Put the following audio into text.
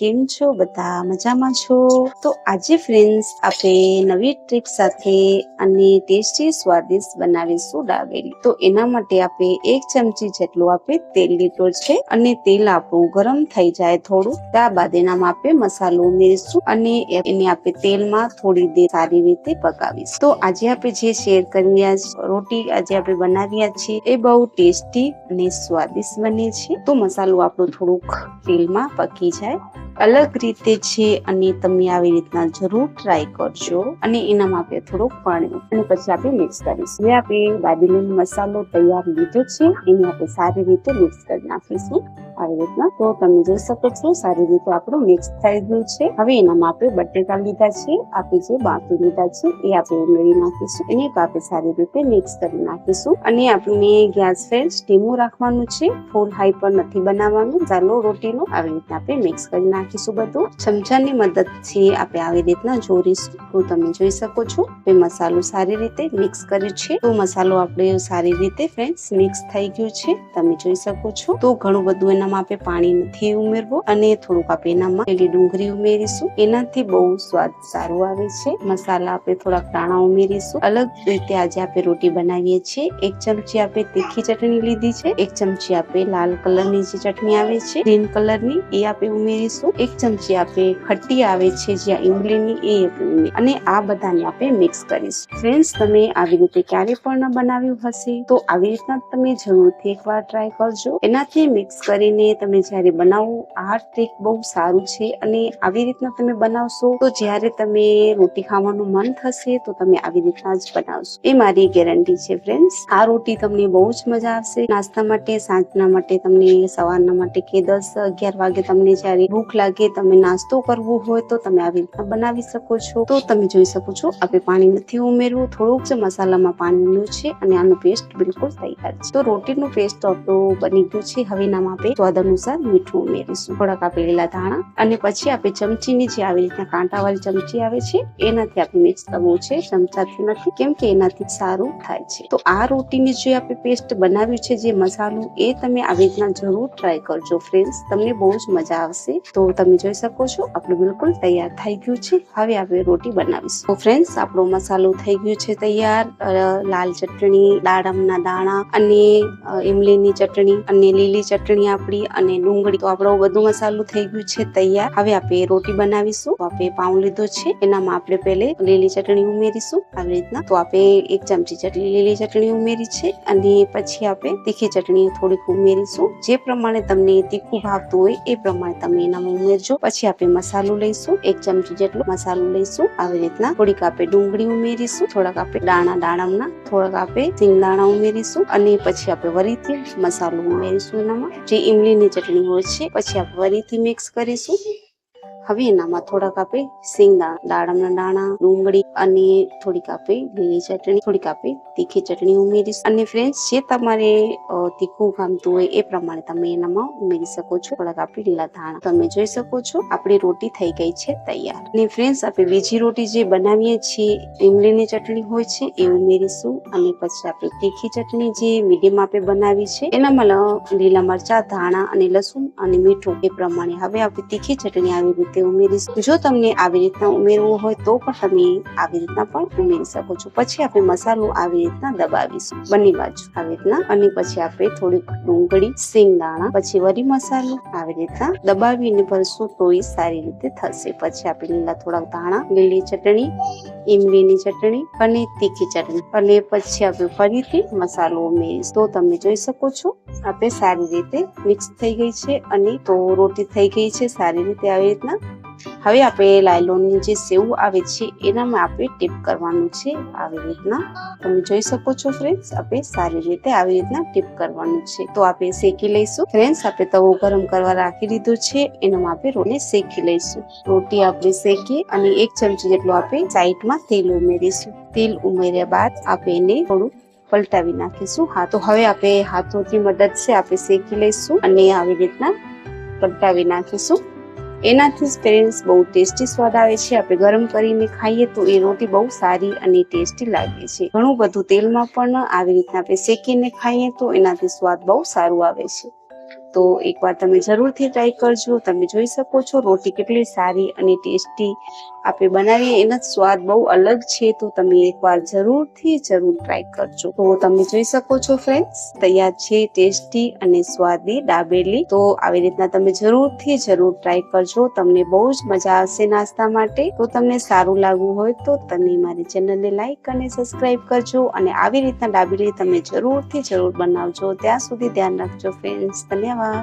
કેમ છો? બધા મજામાં છો? તો આજે ફ્રેન્ડ્સ આપણે નવી ટ્રીક સાથે અને ટેસ્ટી સ્વાદિષ્ટ બનાવીશું દાબેલી તો એના માટે આપણે એક ચમચી જેટલું આપણે તેલ લીધું છે અને તેલ આપણું ગરમ થઈ જાય થોડું. ત્યારબાદ એનામાં આપણે મસાલો ઉમેરીશું અને એને આપણે તેલમાં થોડી દેર સારી રીતે પકાવીશું. તો આજે આપણે જે શેર કરી રોટી આજે આપણે બનાવ્યા છીએ, એ બહુ ટેસ્ટી અને સ્વાદિષ્ટ બને છે. તો મસાલો આપણો થોડુંક તેલમાં પકી જાય. અલગ રીતે છે અને તમે આવી રીતના જરૂર ટ્રાય કરજો અને એનામાં આપણે થોડુંક પાણી અને પછી આપણે મિક્સ કરીશું. હવે આપણે દાબેલીનો મસાલો તૈયાર લીધો છે, એને આપણે સારી રીતે મિક્સ કરી નાખીશું. આવી રીતના. તો તમે જોઈ શકો છો, સારી રીતે આપણું મિક્સ થઈ ગયું છે. હવે એનામાં આપણે બટેકા લીધા છે, આપણે જે બાફી લીધા છે, એ આપણે ઉમેરી નાખીશું એને આપણે સારી રીતે મિક્સ કરી નાખીશું. અને આપણે ગેસ ફેર સ્ટીમો રાખવાનું છે, ફૂલ હાઈ પર નથી બનાવવાનું. ચાલો રોટીનું આવી રીતના આપણે મિક્સ કરી નાખીશું બધું. ચમચાની મદદથી આપણે આવી રીતના જોડીશું. તો તમે જોઈ શકો છો એ મસાલો સારી રીતે મિક્સ કર્યું છે. તો મસાલો આપણે સારી રીતે ફ્રેન્ડ્સ મિક્સ થઈ ગયું છે. તમે જોઈ શકો છો. તો ઘણું બધું એનામાં આપણે પાણી નથી ઉમેરવું અને થોડુંક આપણે એનામાં લીલી ડુંગળી ઉમેરીશું. એનાથી બહુ સ્વાદ સારું આવે છે. મસાલા આપણે થોડાક દાણા ઉમેરીશું. અલગ રીતે આજે આપણે રોટી બનાવીએ છીએ. એક ચમચી આપણે તીખી ચટણી લીધી છે. એક ચમચી આપણે લાલ કલરની જે ચટણી આવે છે, ગ્રીન કલરની, એ આપણે ઉમેરીશું. એક ચમચી આપણે ખટ્ટી આવે છે, જ્યાં ઇમલીની, એ આપણે અને આ બધાને આપણે મિક્સ કરીશું. ફ્રેન્ડ્સ, તમે આવી રીતે ક્યારે પણ ન બનાવ્યું હશે, તો આવી રીતના તમે જરૂરથી એકવાર ટ્રાય કરજો. એનાથી મિક્સ કરીને તમે જ્યારે બનાવો, આ ટ્રીક બહુ સારું છે અને આવી રીતના તમે બનાવશો, તો જ્યારે તમે રોટી ખાવાનું મન થશે, તો તમે આવી રીતના જ બનાવશો. એ મારી ગેરંટી છે ફ્રેન્ડ્સ આ રોટી તમને બહુ જ મજા આવશે. નાસ્તા માટે, સાંજના માટે તમને સવારના માટે કે દસ અગિયાર વાગે તમને જ્યારે ભૂખ લાગે, તમે નાસ્તો કરવો હોય, તો તમે આવી રીતના બનાવી શકો છો. તો તમે જોઈ શકો છો આપણે પાણી નથી ઉમેરવું. થોડુંક જ મસાલામાં પાણી ઉમેર્યું છે અને આનો પેસ્ટ બિલકુલ તૈયાર છે. તો રોટીનું પેસ્ટ આપણું બની ગયું છે. હવે એનામાં આપણે સ્વાદ અનુસાર મીઠું ઉમેરીશું. થોડાક લીલા ધાણા અને પછી આપણે ચમચીની જે આવી રીતના કાંટાવાળી ચમચી આવે છે, એનાથી આપણે મિક્સ કરવું છે, ચમચાથી નથી, કેમ કે એનાથી સારું થાય છે. તો આ રોટીની જે આપણે પેસ્ટ બનાવ્યું છે, જે મસાલો, એ તમે આવી રીતના જરૂર ટ્રાય કરજો ફ્રેન્ડ્સ તમને બહુ જ મજા આવશે. તો તમે જોઈ શકો છો, આપણું બિલકુલ તૈયાર થઈ ગયું છે. હવે આપણે રોટી બનાવીશું. તો ફ્રેન્ડ્સ આપણો મસાલો થઈ ગયો છે તૈયાર. લાલ ચટણી, દાડમના દાણા અને ઇમલીની ચટણી અને લીલી ચટણી આપણી અને ડુંગળી તો આપણો બધો મસાલો થઈ ગયું છે તૈયાર. હવે આપણે રોટી બનાવીશું. આપણે પાઉં લીધો છે. એનામાં આપણે પહેલે લીલી ચટણી ઉમેરીશું. આવી રીતના. તો આપણે એક ચમચી ચટણી લીલી ચટણી ઉમેરી છે. અને પછી આપણે તીખી ચટણી થોડીક ઉમેરીશું. જે પ્રમાણે તમને તીખું ભાવતું હોય એ પ્રમાણે તમે એનામાં ઉમેરજો. પછી આપણે મસાલો લઈશું. એક ચમચી જેટલો મસાલો લઈશું. આવી રીતના. થોડીક આપણે ડુંગળી ઉમેરીશું. થોડાક આપણે દાણા દાડમના થોડાક આપણે સિંગદાણા ઉમેરીશું. અને પછી આપણે વરીથી મસાલો ઉમેરીશું એનામાં. જે ઇમલીની ચટણી હોય છે. પછી આ વરીથી મિક્સ કરીશું. હવે એનામાં થોડાક આપણે સિંગદાણા દાડમના દાણા, ડુંગળી અને થોડીક આપણે લીલી ચટણી, થોડીક આપણે તીખી ચટણી ઉમેરીશું. અને ફ્રેન્ડ્સ જે તમારે તીખું ગમતું હોય એ પ્રમાણે તમે એનામાં ઉમેરી શકો છો. થોડાક આપણે લીલા ધાણા. તમે જોઈ શકો છો, આપણી રોટી થઈ ગઈ છે તૈયાર. અને ફ્રેન્ડ્સ આપણે બીજી રોટી જે બનાવીએ છીએ, ઇમલીની ચટણી હોય છે, એ ઉમેરીશું. અને પછી આપણે તીખી ચટણી જે મીડિયમ આપણે બનાવી છે, એનામાં લીલા મરચા, ધાણા અને લસુણ અને મીઠું એ પ્રમાણે. હવે આપણે તીખી ચટણી આવી રીતે ઉમેરીશું જો તમને આવી રીતના ઉમેરવું હોય તો પણ તમે આવી રીતના પણ ઉમેરી શકો છો. પછી આપણે મસાલો આવી રીતના દબાવીશું. બંને બાજુ આવી રીતના અને પછી આપણે થોડીક ડુંગળી સિંગદાણા પછી વરી મસાલો આવી રીતના દબાવીને ભરશું તો એ સારી રીતે થશે. પછી આપણે લીલા થોડાક ધાણા, લીલી ચટણી ઇમલીની ચટણી અને તીખી ચટણી. અને પછી આપણે ફરીથી મસાલો ઉમેરીશ તો તમે જોઈ શકો છો આપણે સારી રીતે મિક્સ થઈ ગઈ છે અને તો રોટી થઈ ગઈ છે સારી રીતે આવી રીતના. હવે આપણે લાયલોનની જે સેવ આવે છે, એનામાં આપણે ટીપ કરવાનું છે આવી રીતના. તમે જોઈ શકો છો ફ્રેન્ડ્સ આપણે સારી રીતે આવી રીતના ટીપ કરવાનું છે. તો આપણે શેકી લઈશું. ફ્રેન્ડ્સ આપણે તવો ગરમ કરવા રાખી દીધો છે, એનામાં આપણે રોટી શેકી લઈશું. રોટી આપણે શેકી અને એક ચમચી જેટલું આપણે સાઈડમાં તેલ ઉમેરીશું. તેલ ઉમેર્યા બાદ આપણે એને થોડું પલટાવી નાખીશું હા તો હવે આપણે હાથોથી મદદ છે આપણે શેકી લઈશું અને આવી રીતના પલટાવી નાખીશું. એનાથી જ પેરેન્ટ્સ બહુ ટેસ્ટી સ્વાદ આવે છે. આપણે ગરમ કરીને ખાઈએ તો એ રોટી બહુ સારી અને ટેસ્ટી લાગે છે. ઘણું બધું તેલમાં પણ આવી રીતના આપણે શેકીને ખાઈએ તો એનાથી સ્વાદ બહુ સારું આવે છે. તો એકવાર તમે જરૂરથી ટ્રાય કરજો. તમે જોઈ શકો છો રોટી કેટલી સારી અને ટેસ્ટી આપણે બનાવીએ, એનો સ્વાદ બહુ અલગ છે તો તમે એકવાર જરૂરથી, જરૂર ટ્રાય કરજો. તો તમે જોઈ શકો છો ફ્રેન્ડ્સ તૈયાર છે ટેસ્ટી અને સ્વાદી દાબેલી તો આવી રીતના તમે જરૂરથી, જરૂર ટ્રાય કરજો. તમને બહુ જ મજા આવશે નાસ્તા માટે. તો તમને સારું લાગવું હોય તો તમે મારી ચેનલને લાઈક અને સબસ્ક્રાઇબ કરજો અને આવી રીતના ડાબેલી તમે જરૂરથી, જરૂર બનાવજો. ત્યાં સુધી ધ્યાન રાખજો ફ્રેન્ડ્સ ધન્યવાદ.